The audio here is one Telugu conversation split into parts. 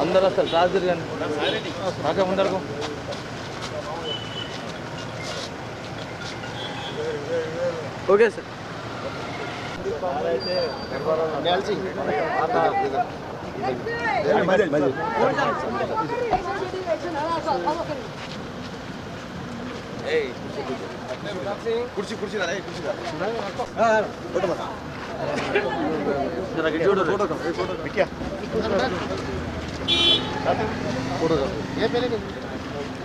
అందరు వస్తారు క్లాస్ తిరగండి నాకే ముందరకు ఓకే సార్ ಏಯ್ ಕುರ್ಚಿ ಕುರ್ಚಿ ನಾನು ಏಯ್ ಕುರ್ಚಿ ಹಾಂ ಫೋಟೋ ಮಾಡ ಫೋಟೋ ಫೋಟೋ ಬಿಕ್ಯಾ ಫೋಟೋ ಏ ಪೇಲೆ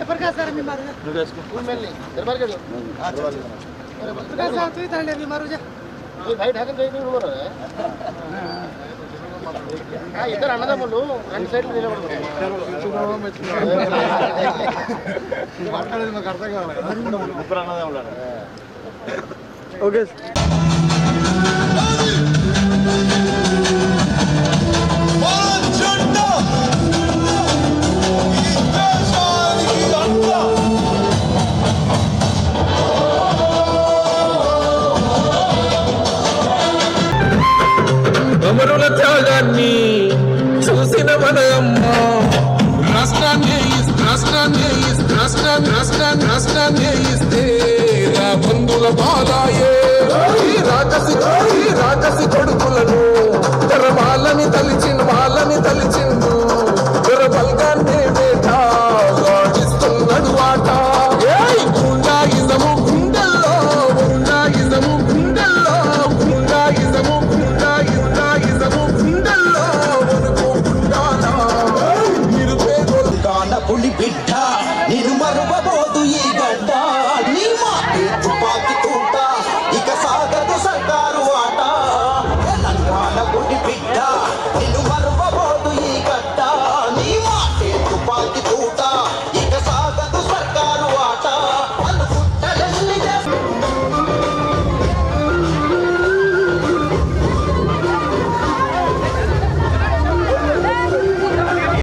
ಪ್ರಕಾಶ್ ಸರ್ ಮೀ ಮಾರು ಸ್ಕೂಲ್ ಮೇಲೆ ದರ್ಬಾರ್ ಗಡಿ ಹಾಂ ಪ್ರಕಾಶ್ ಸರ್ ತೂ ಇದ್ದಾಳೆ ಮೀ ಮಾರು ಜಾ ಭಾಯಿ ढाकन ಕೈ ಕೈ ಮಾರು ఇద్దరు అన్నదమ్ములు రెండు సైడ్లు మాట్లాడేది మాకు అర్థం కావాలి ముగ్గురు అన్నదమ్ములు ఓకే. అమరుల త్యాగాన్ని చూసిన మన అమ్మ రాష్ట్రాన్ని రాష్ట్రాన్ని రాష్ట్రాన్ని రాష్ట్రాన్ని రాష్ట్రాన్ని ఇస్తే బంధుల బాలాయే. రాజసి రాజసి కొడుకులను తెర వాళ్ళని తలిచిండు వాళ్ళని తలిచిండు. తెర బల్గాన్ని పోదు ఈ గడ్డ